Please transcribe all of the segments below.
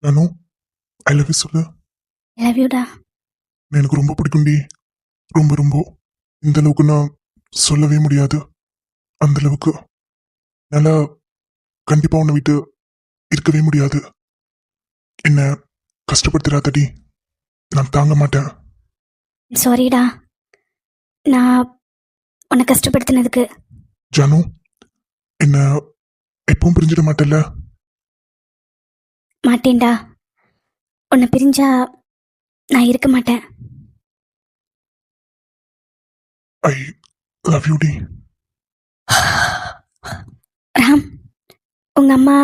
நானு I love you சொல்லு. Love யூடா எனக்கு ரொம்ப பிடிக்கும்டி. ரொம்ப ரொம்ப. இந்த அளவுக்கு நான் சொல்லவே முடியாது. அந்த அளவுக்கு. என்னால கண்டிப்பா உன்னை விட்டு இருக்கவே முடியாது. என்ன கஷ்டப்படுத்துறாதடி நான் தாங்க மாட்டேன். சாரிடா நான் உன்னை கஷ்டப்படுத்தினதுக்கு. ஜானு என்ன எப்பவும் பிரிஞ்சிட மாட்டேல்ல? மாட்டேன்டா. உன்னை பிரிஞ்சா நான் இருக்க மாட்டேன். ஐ லவ் யூ டி. ராம் உங்க அம்மா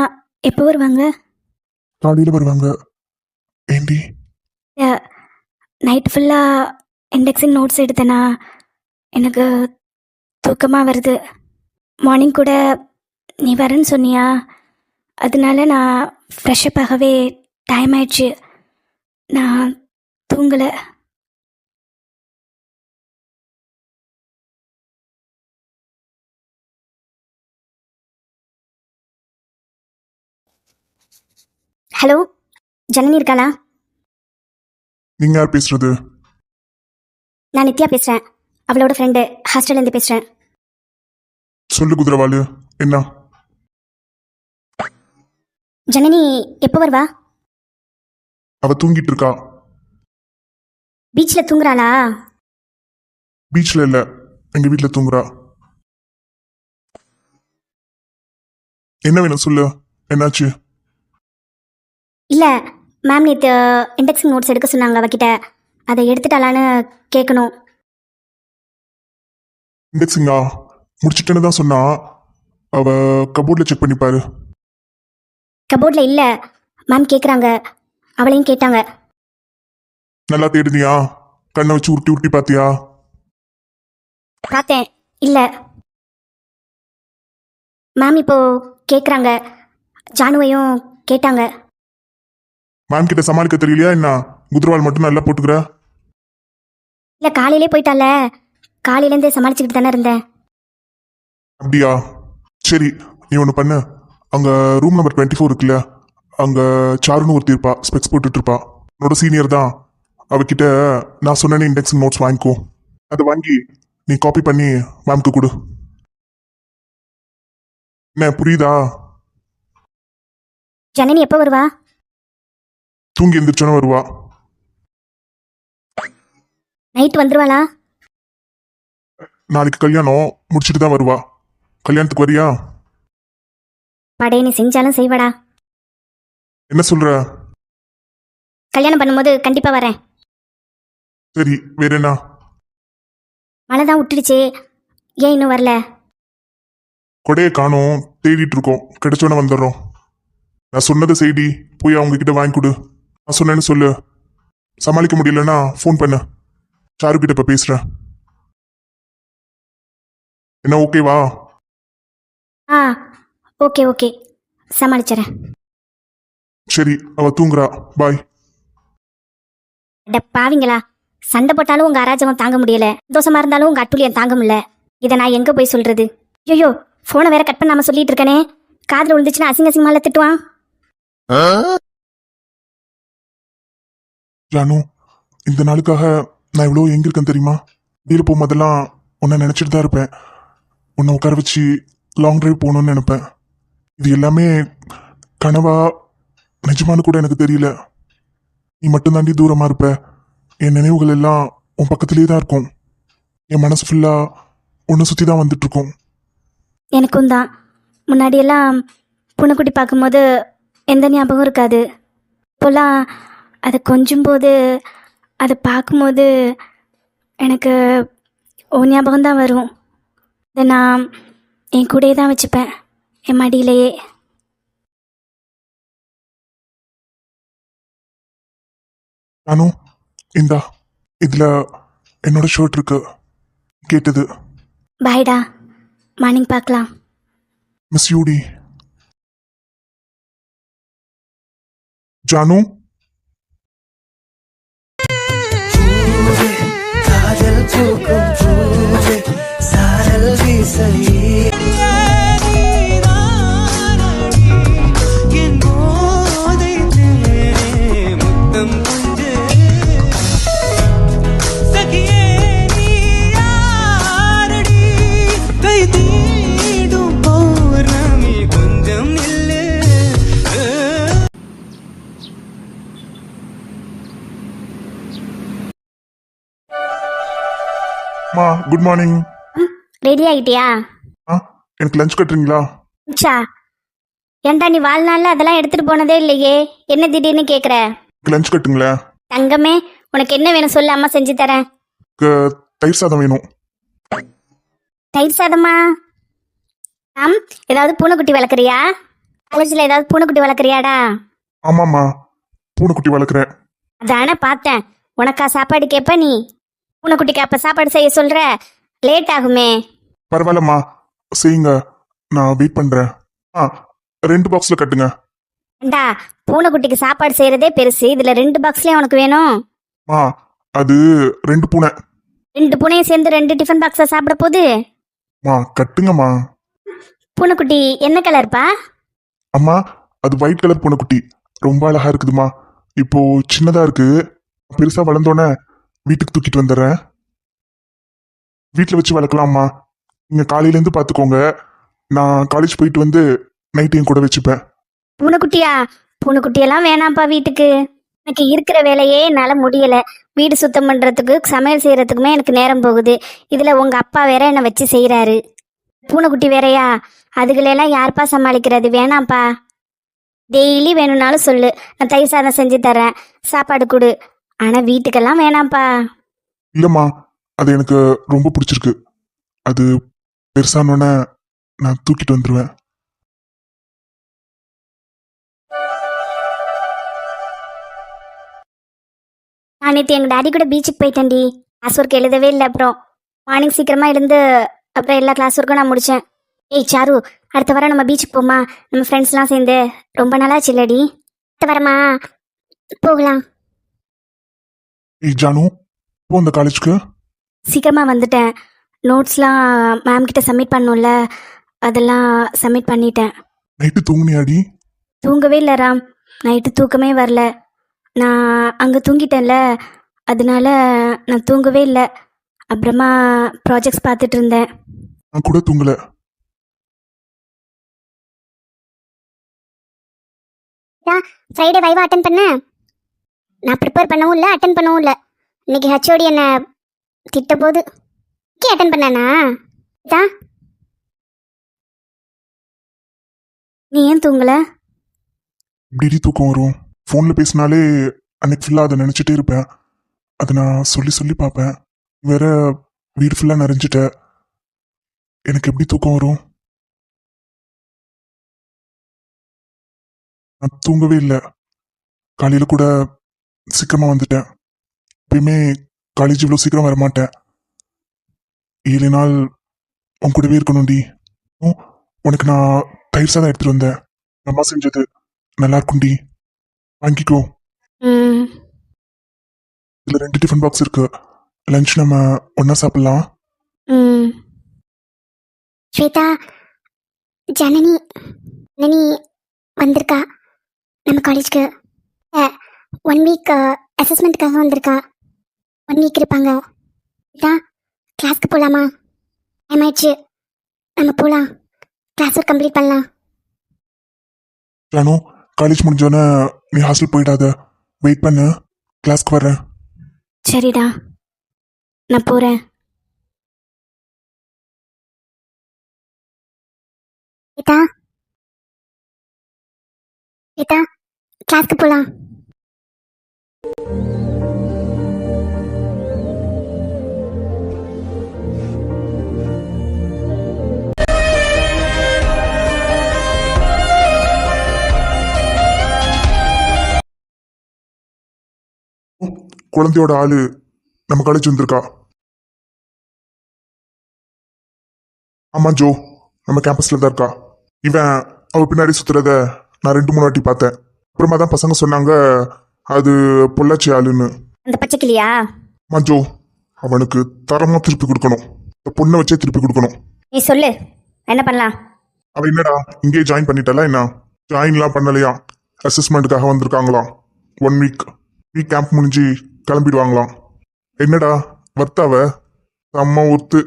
எப்போ வருவாங்க? காலையில வருவாங்க. ஏண்டி நைட் ஃபுல்லாக இண்டெக்ஸிங் நோட்ஸ் எடுத்தேனா? எனக்கு தூக்கமாக வருது. மார்னிங் கூட நீ வரேன்னு சொன்னியா? அதனால நான் ஃப்ரெஷ்அப் ஆகவே டைம் ஆயிடுச்சு. நான் தூங்கலை. ஹலோ ஜனனி இருக்காளா? நீங்க யார் பேசுறது? நான் நித்யா பேசுகிறேன் அவளோட ஃப்ரெண்டு ஹாஸ்டல்லேருந்து பேசுகிறேன் சொல்லு குதிரவாளு என்ன? ஜனனி எப்போ வருவா? அவ தூங்கிட்டு இருக்கா பீச்சில் தூங்குறாளா? பீச்ல இல்ல எங்க வீட்ல தூங்குறா. என்ன வேணும் சொல்லு என்னாச்சு? இல்லை மேம் நேற்று இண்டெக்ஸிங் நோட்ஸ் எடுக்க சொன்னாங்க அவகிட்ட. அதை எடுத்துட்டாளான்னு கேட்கணும் இண்டெக்ஸிங்கா முடிச்சிட்டேன்னு தான் சொன்னா அவ கபோர்ட்ல செக் பண்ணி பாரு கபோர்டில் இல்லை. மேம் கேட்குறாங்க அவளையும் கேட்டாங்க. நல்லா தேடுனியா? கண்ணை வச்சு உருட்டி உருட்டி பாத்தியா பார்த்தேன். இல்லை. மேம் இப்போ கேட்குறாங்க ஜானுவையும் கேட்டாங்க. மேம் கிட்ட சமாளிக்க தெரியலையா என்ன? குதிரவால் மட்டும் நல்லா போட்டுக்கிற? இல்லை காலையிலே போயிட்டால. காலையிலேருந்தே சமாளிச்சுக்கிட்டு தானே இருந்தேன். அப்படியா? சரி நீ ஒன்று பண்ணு. அங்க ரூம் நம்பர் டுவெண்ட்டி ஃபோர் இருக்குல்ல அங்க சாருன்னு ஒருத்தி இருப்பா ஸ்பெக்ஸ் போட்டுட்டு இருப்பா என்னோட சீனியர் தான். அவகிட்ட நான் சொன்னேன்னு இண்டெக்ஸ் நோட்ஸ் வாங்கிக்கோ. அதை வாங்கி நீ காப்பி பண்ணி மேம்க்கு கொடு. என்ன புரியுதா? ஜனனி எப்போ வருவா? தூங்கி எந்திரிச்சோன்னு வருவா. நைட் வந்துருவாளா? நாளைக்கு கல்யாணம் முடிச்சிட்டு தான் வருவா. கல்யாணத்துக்கு வரியா? படே நீ செஞ்சாலும் செய்வாடா. என்ன சொல்ற? கல்யாணம் பண்ணும்போது கண்டிப்பாக வரேன். சரி வேற என்ன? மழை தான் விட்டுடுச்சே ஏன் இன்னும் வரல? கொடையை காணோம் தேடிட்டு இருக்கோம். கிடைச்சோன்னே வந்துடுறோம். நான் சொன்னதை செய்டி போய் அவங்க கிட்ட வாங்கி கொடு. நான் சொன்னேன்னு சொல்லு. சமாளிக்க முடியலன்னா ஃபோன் பண்ணு. சாரு கிட்ட இப்ப பேசுறேன். என்ன ஓகேவா ஆ ஓகே ஓகே. சமாளிச்சிடறேன் சரி அவ தூங்குறா. பாய் அட பாவிங்களா. சண்டை போட்டாலும் உங்க அராஜகம் தாங்க முடியல. தோசமா இருந்தாலும் உங்க அட்டுலியம் தாங்க முடியல. இதை நான் எங்க போய் சொல்றது? ஐயோ போனை வேற கட் பண்ணாம சொல்லிட்டு இருக்கனே. காதுல விழுந்துச்சுன்னா அசிங்க அசிங்கமால திட்டுவான். ஜானு இந்த நாளுக்காக நான் இவ்வளோ எங்க இருக்கேன் தெரியுமா? வெளியில் போகும்போதெல்லாம் உன்னை நினச்சிட்டு தான் இருப்பேன். உன்னை உட்கார வச்சு லாங் டிரைவ் போகணும்னு நினைப்பேன். இது எல்லாமே கனவா? நிஜமானு கூட எனக்கு தெரியல. நீ மட்டும்தாண்டி தூரமாக இருப்ப. என் நினைவுகள் எல்லாம் உன் பக்கத்திலே தான் இருக்கும். என் மனசு ஃபுல்லாக உன்னை சுற்றி தான் வந்துட்டு இருக்கும் எனக்கும் தான். முன்னாடியெல்லாம் புனக்குட்டி பார்க்கும்போது எந்த ஞாபகம் இருக்காது. இப்போல்லாம் அதை கொஞ்சும் போது அதை பார்க்கும்போது எனக்கு ஓ ஞாபகம் தான் வரும். இதை நான் என் கூடயே தான் வச்சுப்பேன். என் மடியிலேயே. நானும் இந்தா இதில் என்னோட ஷர்ட் இருக்கு. கேட்டது. பாய்டா மார்னிங் பார்க்கலாம். மிஸ் யூடி ஜானு? காதல் பூக்கும் பூவே சாரல் வீசலி. அம்மா குட் மார்னிங் ரெடி ஆகிட்டியா? எனக்கு லஞ்ச் கட்டுறீங்களா? ச்சா ஏன்டா நீ வாழ்நாளில் அதெல்லாம் எடுத்துகிட்டு போனதே இல்லையே? என்ன திடீர்னு எனக்கு லஞ்ச் கட்டுங்களேன் தங்கமே உனக்கு என்ன வேணும் சொல்லு அம்மா செஞ்சு தரேன். தயிர் சாதம் வேணும். தயிர் சாதமா? ஆம் ஏதாவது பூனைக்குட்டி வளர்க்குறியா? காலேஜில் ஏதாவது பூனைக்குட்டி வளர்க்குறியாடா? ஆமாம்மா பூனைக்குட்டி வளர்க்குறேன். அதானே பார்த்தேன். உனக்கா சாப்பாடு கேட்ப நீ? பூனைக்குட்டிக்கு அப்போ சாப்பாடு செய்ய சொல்கிற லேட் ஆகுமே. பரவாயில்லம்மா. செய்யுங்க. நான் வெயிட் பண்ணுறேன் ஆ ரெண்டு பாக்ஸில் கட்டுங்க. ஏண்டா பூனைக்குட்டிக்கு சாப்பாடு செய்கிறதே பெருசு. இதில் ரெண்டு பாக்ஸ்லேயும் உனக்கு வேணும்? ஆ அது ரெண்டு பூனை. ரெண்டு பூனையும் சேர்ந்து ரெண்டு டிஃபன் பாக்ஸை சாப்பிட போகுது? மா கட்டுங்கம்மா. பூனைக்குட்டி என்ன கலர்ப்பா அம்மா அது ஒயிட் கலர் பூனைக்குட்டி. ரொம்ப அழகா இருக்குதுமா இப்போ சின்னதா இருக்கு. பெருசா வளர்ந்தோன்னே வீட்டுக்கு தூக்கிட்டு வந்துடுறேன். வீட்டில் வச்சு வளர்க்கலாம்மா. நீங்கள் காலையிலேருந்து பார்த்துக்கோங்க நான் காலேஜ் போயிட்டு வந்து நைட்டையும் கூட வச்சுப்பேன். பூனைக்குட்டியா? பூனைக்குட்டியெல்லாம் வேணாம்ப்பா வீட்டுக்கு. எனக்கு இருக்கிற வேலையே என்னால் முடியலை. வீடு சுத்தம் பண்ணுறதுக்கு சமையல் செய்கிறதுக்குமே எனக்கு நேரம் போகுது. இதில் உங்கள் அப்பா வேற என்னை வச்சு செய்கிறாரு பூனைக்குட்டி வேறயா? அதுகளெல்லாம் யார்ப்பா சமாளிக்கிறது? வேணாம்ப்பா. டெய்லி வேணும்னாலும் சொல்லு. நான் தயிர் சாதம் செஞ்சு தரேன் சாப்பாடு கொடு. ஆனால் வீட்டுக்கெல்லாம் வேணாம்ப்பா. இல்லம்மா அது எனக்கு ரொம்ப பிடிச்சிருக்கு. அது பெருசானோன்னே நான் தூக்கிட்டு வந்துடுவேன் நான் நேற்று எங்கள் டாடி கூட பீச்சுக்கு போயிட்டேன்டி. கிளாஸ் ஒர்க் எழுதவே இல்லை அப்புறம். மார்னிங் சீக்கிரமாக எழுந்து அப்புறம் எல்லா கிளாஸ் ஒர்க்கும் நான் முடித்தேன் ஏய் சாரு அடுத்த வாரம் நம்ம பீச்சுக்கு போமா நம்ம ஃப்ரெண்ட்ஸ்லாம் சேர்ந்து. ரொம்ப நாளாச்சு இல்லடி. அடுத்த வாரமா? போகலாம். ஏய் ஜானு போ அந்த காலேஜ்க்கு சீக்கிரமாக வந்துட்டேன். நோட்ஸ்லாம் மேம் கிட்ட சப்மிட் பண்ணோம்ல அதெல்லாம் சப்மிட் பண்ணிட்டேன். நைட்டு தூங்குனியாடி? தூங்கவே இல்லை ராம். நைட்டு தூக்கமே வரல. நான் அங்கே தூங்கிட்டேன்ல அதனால நான் தூங்கவே இல்லை. அப்புறமா ப்ராஜெக்ட்ஸ் பார்த்துட்டு இருந்தேன். நான் கூட தூங்கல. ஃப்ரைடே வைவா அட்டன் பண்ண? நான் ப்ரிப்பேர் பண்ணவும் இல்லை அட்டன் பண்ணவும் இல்லை. இன்னைக்கு ஹெச்ஓடி என்ன திட்ட போது அட்டன் பண்ணானா? தான் நீ ஏன் தூங்கல? இப்படி தூக்கம் வரும்? ஃபோனில் பேசினாலே அன்னைக்கு ஃபுல்லாக அதை நினச்சிட்டே இருப்பேன். அதை நான் சொல்லி சொல்லி பார்ப்பேன். வேற வீடு ஃபுல்லாக நிறைஞ்சிட்ட எனக்கு எப்படி தூக்கம் வரும்? நான் தூங்கவே இல்லை. காலையில் கூட சீக்கிரமாக வந்துட்டேன். எப்பயுமே காலேஜ் இவ்வளோ சீக்கிரம் வரமாட்டேன். ஏழு நாள் உன் கூடவே இருக்கணும்டி. உம், உனக்கு நான் தயிர் சாதம் எடுத்துட்டு வந்தேன். அம்மா செஞ்சது நல்லா இருக்கும்டி. வாங்கிக்கோ. இதுல ரெண்டு டிஃபன் பாக்ஸ் இருக்கு. லஞ்ச் நம்ம ஒண்ணா சாப்பிடலாம். ஸ்வேதா ஜனனி ஜனனி வந்திருக்கா? நம்ம காலேஜ்க்கு ஒன் வீக் அசஸ்மெண்ட்டுக்காக வந்திருக்கா. ஒன் வீக் இருப்பாங்க. ஸ்வேதா கிளாஸ்க்கு போகலாமா டைம் ஆயிடுச்சு. நம்ம போகலாம் கிளாஸ் ஒர்க் கம்ப்ளீட் பண்ணலாம். ஜானு காலேஜ் முடிஞ்சோன்னே நீ ஹாஸ்டல் போயிடாத. வெயிட் பண்ணு. கிளாஸ்க்கு வரேன் சரிடா. நான் போகிறேன் ஸ்வேதா ஸ்வேதா கிளாஸ்க்கு போகலாம் குழந்தையோட ஆளு நம்ம காலேஜ் வந்திருக்கா? ஆமா ஜோ. நம்ம கேம்பஸ்ல தான் இருக்கா. இவன் அவ பின்னாடி சுத்துறத நான் ரெண்டு மூணு வாட்டி பார்த்தேன். அப்புறமா தான் பசங்க சொன்னாங்க அது பொள்ளாச்சி ஆளுன்னு. அந்த பச்சைக்கிளியா? ஜோ அவனுக்கு தரமா திருப்பி கொடுக்கணும். இந்த பொண்ணை வச்சே திருப்பி கொடுக்கணும். நீ சொல்லு என்ன பண்ணலாம்? அவ என்னடா இங்கேயே ஜாயின் பண்ணிட்டாலா என்ன? ஜாயின்லாம் பண்ணலையா? அசஸ்மெண்ட்டுக்காக வந்திருக்காங்களாம். ஒன் வீக் வீக் கேம்ப் முடிஞ்சு கிளம்பிடுவாங்களாம். என்னடா வர்த்தாவ செம்ம ஒத்து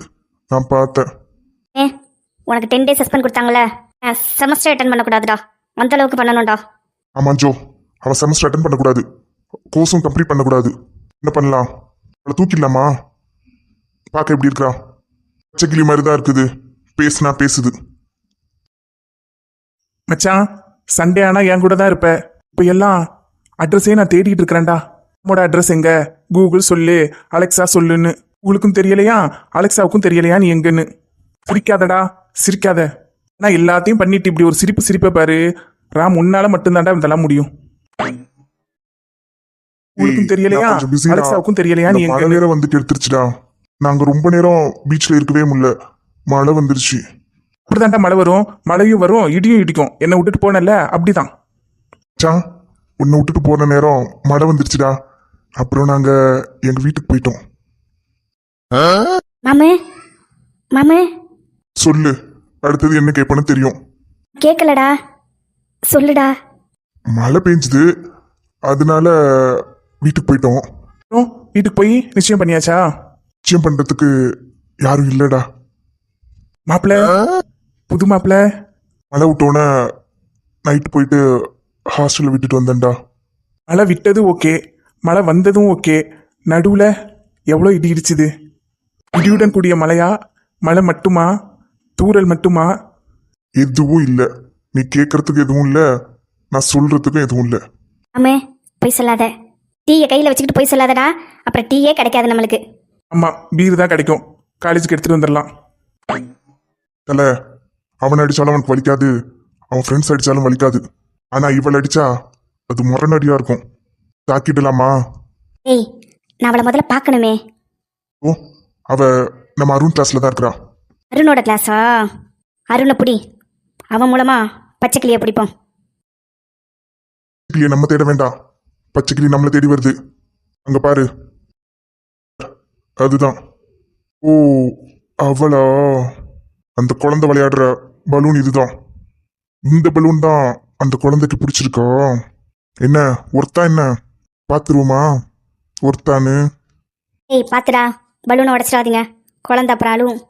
நான் பார்த்தேன். ஏ உனக்கு டென் டேஸ் சஸ்பெண்ட் கொடுத்தாங்களே செமஸ்டர் அட்டன் பண்ணக்கூடாதுடா. அந்த அளவுக்கு பண்ணணும்டா. ஆமா ஜோ அவள் செமஸ்டர் அட்டன் பண்ணக்கூடாது. கோர்ஸும் கம்ப்ளீட் பண்ணக்கூடாது. என்ன பண்ணலாம்? அவளை தூக்கிடலாமா? பார்க்க எப்படி இருக்கிறா பச்சைக்கிளி மாதிரி தான் இருக்குது. பேசுனா பேசுது. மச்சான் சண்டே ஆனால் என் கூட தான் இருப்ப. இப்போ எல்லாம் அட்ரஸே நான் தேடிட்டு இருக்கிறேன்டா. உன்னோட அட்ரஸ் எங்க? கூகுள் சொல்லு அலெக்சா சொல்லுன்னு. உங்களுக்கும் தெரியலையா? அலெக்சாவுக்கும் தெரியலையா நீ எங்கன்னு? சிரிக்காதடா சிரிக்காத. நான் எல்லாத்தையும் பண்ணிட்டு இப்படி ஒரு சிரிப்பு சிரிப்பை பாரு. ராம் உன்னால மட்டும்தான்டா இதெல்லாம் முடியும். உங்களுக்கும் ஏய், தெரியலையா. அலெக்சாவுக்கும் தெரியலையா நீ மழை எங்க நேரம் வந்துட்டு எடுத்துருச்சுடா நாங்க ரொம்ப நேரம் பீச்ல இருக்கவே முடியல. மழை வந்துருச்சு. அப்படிதான்டா மழை வரும். மழையும் வரும் இடியும் இடிக்கும். என்னை விட்டுட்டு போனல அப்படிதான். மச்சான் உன்னை விட்டுட்டு போன நேரம் மழை வந்துருச்சுடா. அப்புறம் நாங்க எங்க வீட்டுக்கு போயிட்டோம். மாமே மாமே. சொல்லு. அடுத்தது என்ன கேட்பேன்னு தெரியும். கேட்கலடா. சொல்லுடா. மழை பெஞ்சுது. அதனால வீட்டுக்கு போயிட்டோம். வீட்டுக்கு போய் நிச்சயம் பண்ணியாச்சா? நிச்சயம் பண்றதுக்கு யாரும் இல்லடா. மாப்பிள்ள புது மாப்பிள்ள மழை விட்டோன்னே நைட்டு போயிட்டு ஹாஸ்டல்ல விட்டுட்டு வந்தேன்டா. மழை விட்டது ஓகே. மழை வந்ததும் ஓகே. நடுவுல எவ்வளோ இடி இடிச்சுது? இடியுடன் கூடிய மழையா? மழை மட்டுமா? தூறல் மட்டுமா? எதுவும் இல்லை. நீ கேட்கறதுக்கு எதுவும் இல்லை. நான் சொல்றதுக்கும் எதுவும் இல்லை. மாமே போய் சொல்லாத. டீயை கையில் வச்சுக்கிட்டு போய் சொல்லாதடா. அப்புறம் டீயே கிடைக்காது நம்மளுக்கு. ஆமா பீர் தான் கிடைக்கும். காலேஜுக்கு எடுத்துட்டு வந்துடலாம். தல அவன் அடிச்சாலும் அவனுக்கு வலிக்காது. அவன் ஃப்ரெண்ட்ஸ் அடிச்சாலும் வலிக்காது. ஆனா இவள் அடிச்சா அது முரணடியா இருக்கும். தாக்கிடலாமா? ஏய் நான் அவளை முதல்ல பார்க்கணுமே. ஓ அவ நம்ம அருண் கிளாஸ்ல தான் இருக்கிறா. அருணோட கிளாஸா அருணை புடி. அவன் மூலமா பச்சைக்கிளியை பிடிப்போம். பச்சைக்கிளியை நம்ம தேட வேண்டாம். பச்சை கிளி நம்மளை தேடி வருது. அங்க பாரு. அதுதான். ஓ அவளா? அந்த குழந்தை விளையாடுற பலூன் இதுதான். இந்த பலூன் தான் அந்த குழந்தைக்கு பிடிச்சிருக்கா? என்ன ஒருத்தா என்ன? பாத்துருவோமா? ஒருத்தான்னு? ஏய் பாத்துடா. பலூனை உடச்சிடாதீங்க. குழந்தை அப்புறம் அழுவும்.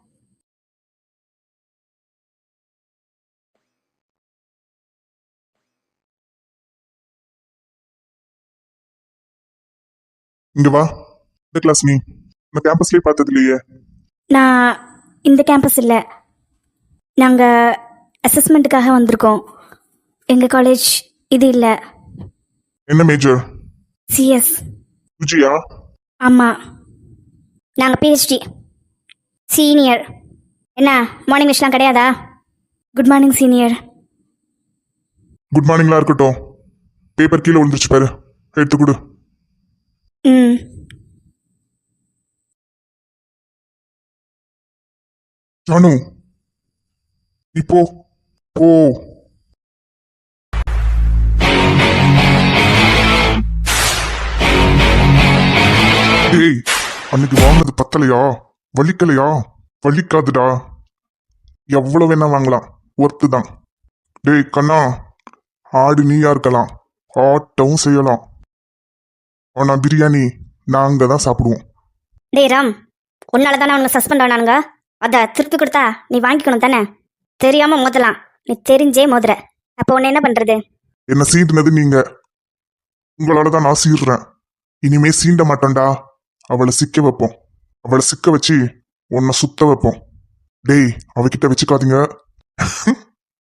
இங்க வா. இந்த கிளாஸ் நீ. இந்த கேம்பஸ்லயே பார்த்தது இல்லையே நான் இந்த கேம்பஸ் இல்லை. நாங்கள் அசஸ்மெண்ட்டுக்காக வந்திருக்கோம். எங்கள் காலேஜ் இது இல்லை. என்ன மேஜர் சிஎஸ் யூஜியா ஆமாம் நாங்கள் பிஹெச்டி சீனியர் என்ன மார்னிங் விஷலாம் கிடையாதா? குட் மார்னிங் சீனியர் குட் மார்னிங்லாம் இருக்கட்டும். பேப்பர் கீழே விழுந்துருச்சு பாரு. எடுத்து கொடு ம் ஜானு நீ போ போ டேய் அன்னைக்கு வாங்கினது பத்தலையா? வலிக்கலையா? வலிக்காதுடா. எவ்வளவு வேணா வாங்கலாம். ஒர்த்து தான். டேய் கண்ணா. ஆடு நீயா இருக்கலாம். ஆட்டவும் செய்யலாம். ஆனா பிரியாணி நாங்க தான் சாப்பிடுவோம். டேய் ராம். உன்னால தானே அவனுங்க சஸ்பெண்ட் ஆனானுங்க? அதை திருப்பி கொடுத்தா நீ வாங்கிக்கணும் தானே? தெரியாமல் மோதலாம். நீ தெரிஞ்சே மோதுற. அப்போ உன்னை என்ன பண்ணுறது என்ன சீண்டினது நீங்க? உங்களால தான் நான் சீடுறேன் இனிமே சீண்ட மாட்டோம்டா. அவளை சிக்க வைப்போம். அவளை சிக்க வச்சு உன்னை சுத்த வைப்போம். டேய் அவகிட்ட வச்சுக்காதீங்க.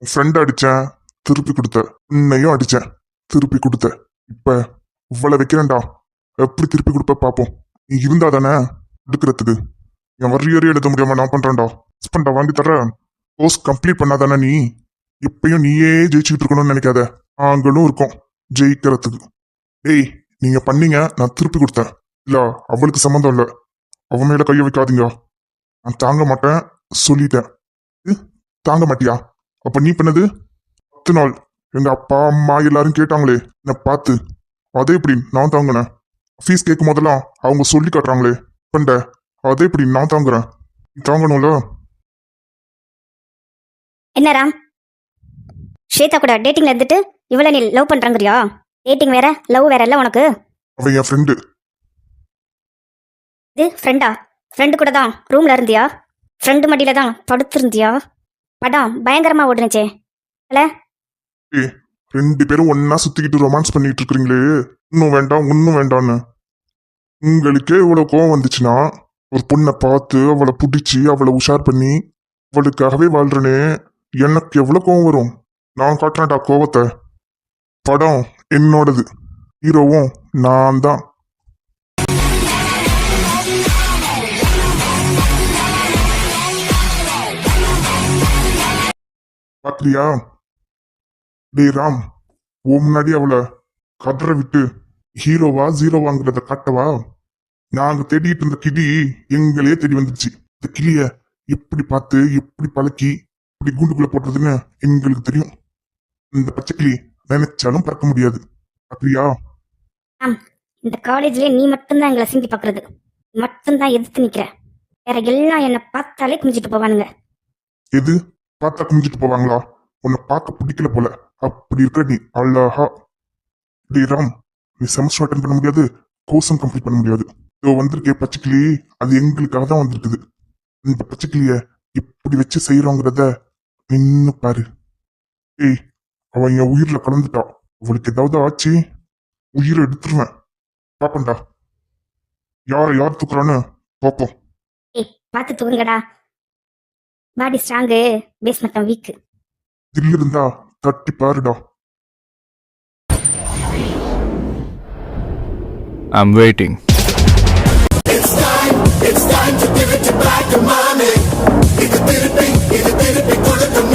ஃப்ரெண்ட் அடிச்சேன். திருப்பி கொடுத்த. உன்னையும் அடிச்சேன். திருப்பி கொடுத்த. இப்ப இவ்வளவு வைக்கிறேன்டா. எப்படி திருப்பி கொடுப்ப பாப்போம். நீ இருந்தா தானே? எடுக்கிறதுக்கு. என் வரியறி எழுத முடியாம நான் பண்றேன்டா. ஹஸ்பண்டா வாங்கி தர்றேன். கோர்ஸ் கம்ப்ளீட் பண்ணாதானே நீ? இப்பயும் நீயே ஜெயிச்சுக்கிட்டு இருக்கணும்னு நினைக்காத. நாங்களும் இருக்கோம். ஜெயிக்கிறதுக்கு. ஏய் நீங்க பண்ணீங்க நான் திருப்பி கொடுத்தேன். இல்ல அவளுக்கு சம்மந்தம் இல்ல. அவன் மேல கைய வைக்காதீங்க. நான் தாங்க மாட்டேன். சொல்லிட்டேன். தாங்க மாட்டியா? அப்ப நீ பண்ணது? பத்து நாள். எங்க அப்பா அம்மா எல்லாரும் கேட்டாங்களே என்னை பார்த்து. அதே எப்படி? நான் தாங்கினேன். ஃபீஸ் கேட்கும் போதெல்லாம் அவங்க சொல்லி காட்டுறாங்களே. பண்ட. அதே எப்படி நான் தாங்குறேன். தாங்கணும்ல? என்ன ராம் ஸ்வேதா கூட டேட்டிங்ல இருந்துட்டு இவ்வளோ நீ லவ் பண்ணுறாங்கறியா டேட்டிங் வேற லவ் வேற இல்லை உனக்கு? அவன் என் ஃப்ரெண்டு இது ஃப்ரெண்டா ஃப்ரெண்டு கூட தான் ரூம்ல இருந்தியா? ஃப்ரெண்டு மடியில தான் படுத்திருந்தியா? படம் பயங்கரமா ஓடுனுச்சே. இல்ல? ரெண்டு பேரும் ஒன்னா சுத்திக்கிட்டு ரொமான்ஸ் பண்ணிட்டு இருக்கிறீங்களே. இன்னும் வேண்டாம் இன்னும் வேண்டாம்னு. உங்களுக்கே இவ்வளவு கோவம் வந்துச்சுன்னா? ஒரு பொண்ணை பார்த்து அவளை பிடிச்சி அவளை உஷார் பண்ணி அவளுக்காகவே வாழ்றனே எனக்கு எவ்வளோ கோவம் வரும்? நான் காட்டுறேன்டா கோவத்தை. படம் என்னோடது ஹீரோவும் நான் தான். பாத்திரியா டே ராம் ஓ முன்னாடி அவளை கதற விட்டு ஹீரோவா ஜீரோவாங்கிறத காட்டவா? நாங்க தேடிட்டு இருந்த கிளி எங்களே தேடி வந்துருச்சு இந்த கிளிய எப்படி பார்த்து எப்படி பழக்கி இப்படி கூண்டுக்குள்ள போடுறதுன்னு எங்களுக்கு தெரியும். இந்த பச்சை கிளி நினைச்சாலும் பறக்க முடியாது. அப்படியா இந்த காலேஜ்ல நீ மட்டும்தான் எங்களை சிந்தி பார்க்கறது. மட்டும்தான் எதிர்த்து நிக்கிற. வேற எல்லாம் என்னை பார்த்தாலே குமிஞ்சிட்டு போவானுங்க. எது? பார்த்தா குமிஞ்சிட்டு போவாங்களா? உன்னை பார்க்க பிடிக்கல போல. அப்படி இருக்கிற நீ அழகா. டேய் ராம் நீ செமஸ்டர் அட்டன் பண்ண முடியாது. கோர்ஸும் கம்ப்ளீட் பண்ண முடியாது. வந்திருக்கே பச்சைக்கிளி. அது எங்களுக்காக தான் வந்திருக்குது. இந்த பச்சைக்கிளிய எப்படி வச்சு செய்யறோங்கிறத நின்னு பாரு. ஏய் அவன் என் உயிர்ல கலந்துட்டா. அவளுக்கு ஏதாவது ஆச்சு? உயிரை எடுத்துருவேன். பாப்பண்டா யாரை யார் தூக்குறான்னு பார்ப்போம் ஏய் பார்த்து தூங்குங்கடா. பாடி ஸ்ட்ராங்கு பேஸ் மட்டும் வீக்கு தில் இருந்தா தட்டி பாருடா. I'm waiting. It's time, it's time to give it back to mommy. இது it, இது to me.